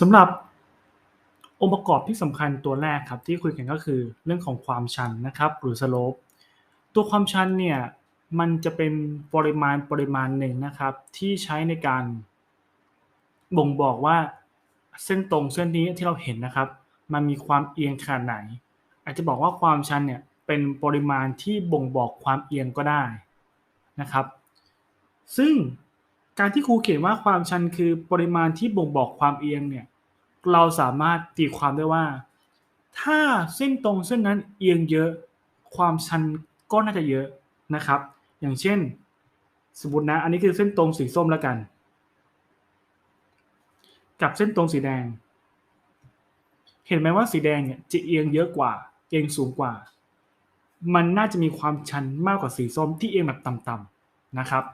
สำหรับองค์ประกอบที่สำคัญตัวแรกครับที่คุยกันก็คือเรื่องของความชันนะครับหรือสโลปตัวความชันเนี่ยมันจะเป็นปริมาณปริมาณหนึ่งนะครับ ที่ใช้ในการบ่งบอกว่าเส้นตรงเส้นนี้ที่เราเห็นนะครับ มันมีความเอียงขนาดไหน อาจจะบอกว่าความชันเนี่ยเป็นปริมาณที่บ่งบอกความเอียงก็ได้นะครับ ซึ่งการที่ครูเขียนว่าความชันคือปริมาณที่บ่งบอกความเอียงเนี่ย เราสามารถตีความได้ว่า ถ้าเส้นตรงเส้นนั้นเอียงเยอะความชันก็น่าจะเยอะนะครับ อย่างเช่น สมมตินะ อันนี้คือเส้นตรงสีส้มแล้วกัน กับเส้นตรงสีแดง เห็นไหมว่าสีแดงเนี่ยจะเอียงเยอะกว่า เอียงสูงกว่า มันน่าจะมีความชันมากกว่าสีส้มที่เอียงแบบต่ำๆนะครับ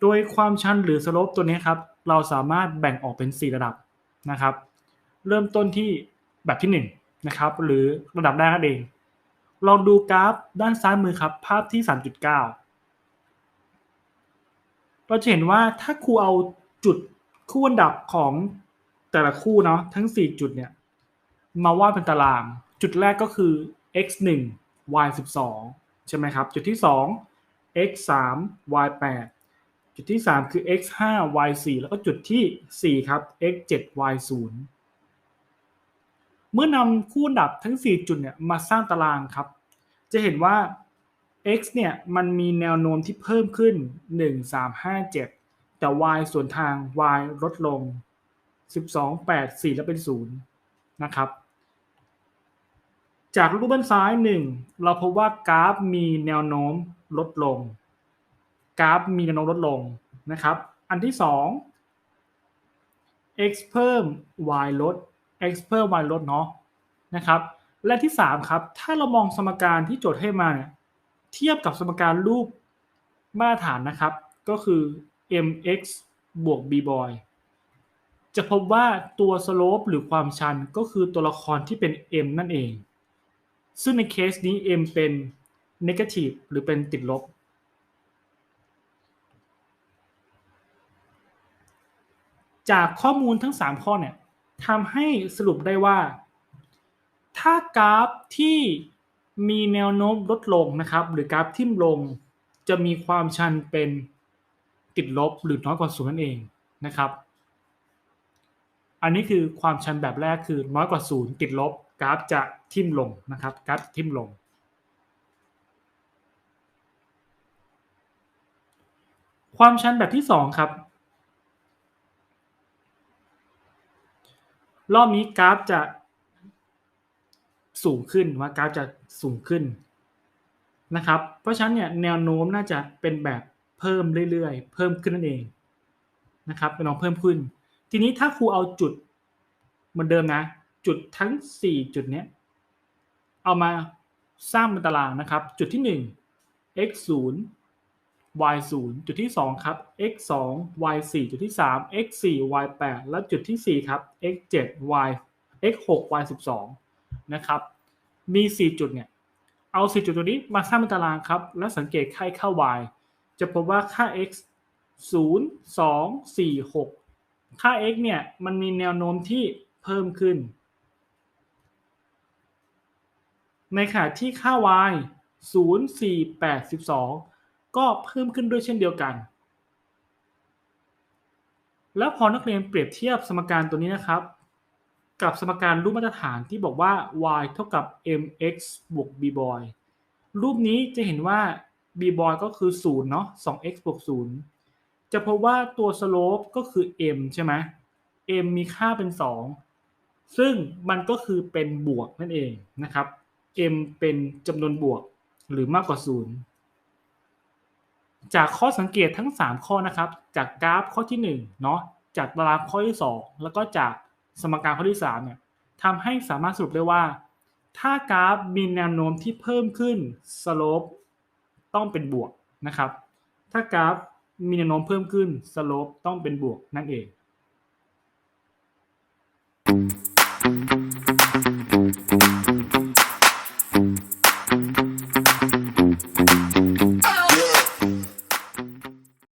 โดยความชันหรือสโลปตัวนี้ครับ เราสามารถแบ่งออกเป็น 4 ระดับนะครับ เริ่มต้นที่แบบที่1นนะครับหรือระดับแรกนั่นเองลองดูกราฟด้านซ้ายมือครับ ภาพที่ 3.9 เราจะเห็นว่าถ้าครูเอาจุดคู่อันดับของแต่ละคู่เนาะทั้ง 4 จุดเนี่ยมาวาดเป็นตาราง จุดแรกก็คือ x 1 y 12ใช่ไหมครับ จุดที่ 2 x 3 y 8จุดที่ 3 คือ x 5 y 4แล้วก็จุดที่ 4 ครับ x 7 y 0 เมื่อนำคู่อันดับทั้ง 4 จุดเนี่ยมาสร้างตารางครับ จะเห็นว่า x เนี่ยมันมีแนวโน้มที่เพิ่มขึ้น 1 3 5 7 แต่ y ส่วนทาง y ลดลง 12 8 4 แล้วเป็น 0 นะครับ จากรูปด้านซ้าย 1 เราพบว่ากราฟมีแนวโน้มลดลง กราฟมีแนวโน้มลดลงนะครับ อันที่ 2 x เพิ่ม y ลด x เพิ่ม y ลดเนาะนะครับและที่3ครับถ้าเรามองสมการที่โจทย์ให้มาเนี่ยเทียบกับสมการรูปมาตรฐานนะครับ ก็คือ mx บวก b boy จะพบว่าตัวสโลปหรือความชันก็คือตัวละครที่เป็น m นั่นเอง ซึ่งในเคสนี้ m เป็น negative หรือเป็นติดลบ จากข้อมูลทั้ง 3 ข้อเนี่ย ทำให้สรุปได้ว่า ถ้ากราฟที่มีแนวโน้มลดลงนะครับ หรือกราฟทิ่มลงจะมีความชันเป็นติดลบหรือน้อยกว่าศูนย์นั่นเองนะครับ อันนี้คือความชันแบบแรกคือน้อยกว่าศูนย์ติดลบ กราฟจะทิ่มลงนะครับ กราฟทิ่มลง ความชันแบบที่2ครับ รอบนี้กราฟจะสูงขึ้นว่ากราฟจะสูงขึ้นนะครับ เพราะฉะนั้นเนี่ยแนวโน้มน่าจะเป็นแบบเพิ่มเรื่อยๆ เพิ่มขึ้นนั่นเองนะครับเป็นลองเพิ่มขึ้น ทีนี้ถ้าครูเอาจุดเหมือนเดิมนะ จุดทั้ง 4 จุดนี้เอามาสร้างเป็นตารางนะครับ จุดที่ 1 x 0 y 0จุดที่ 2 ครับ x 2 y 4จุดที่ 3 x 4 y 8และจุดที่ 4 ครับ x 7 y x 6 y 12นะครับมี 4 จุดเนี่ยเอา 4 จุดตัวนี้มาสร้างเป็นตารางครับ แล้วสังเกตค่าค่า y จะพบว่าค่า x 0 2 4 6 ค่า x เนี่ยมันมีแนวโน้มที่เพิ่มขึ้น ในขณะที่ค่า y 0 4 8 12 ก็เพิ่มขึ้นด้วยเช่นเดียวกัน แล้วพอนักเรียนเปรียบเทียบสมการตัวนี้นะครับ กับสมการรูปมาตรฐานที่บอกว่า y เท่ากับ mx บวก b boy รูปนี้จะเห็นว่า b boy ก็คือ0เนาะ 2x บวก0จะพบว่าตัวสโลปก็คือ m ใช่ไหม m มีค่าเป็น 2 ซึ่งมันก็คือเป็นบวกนั่นเองนะครับ m เป็นจำนวนบวกหรือมากกว่า 0 จากข้อสังเกตทั้ง 3 ข้อนะครับ จากกราฟข้อที่1เนาะจากตารางข้อที่ 2 แล้วก็จากสมการข้อที่3เนี่ยทำให้สามารถสรุปได้ว่า ถ้ากราฟมีแนวโน้มที่เพิ่มขึ้นสโลปต้องเป็นบวกนะครับ ถ้ากราฟมีแนวโน้มเพิ่มขึ้นสโลปต้องเป็นบวกนั่นเอง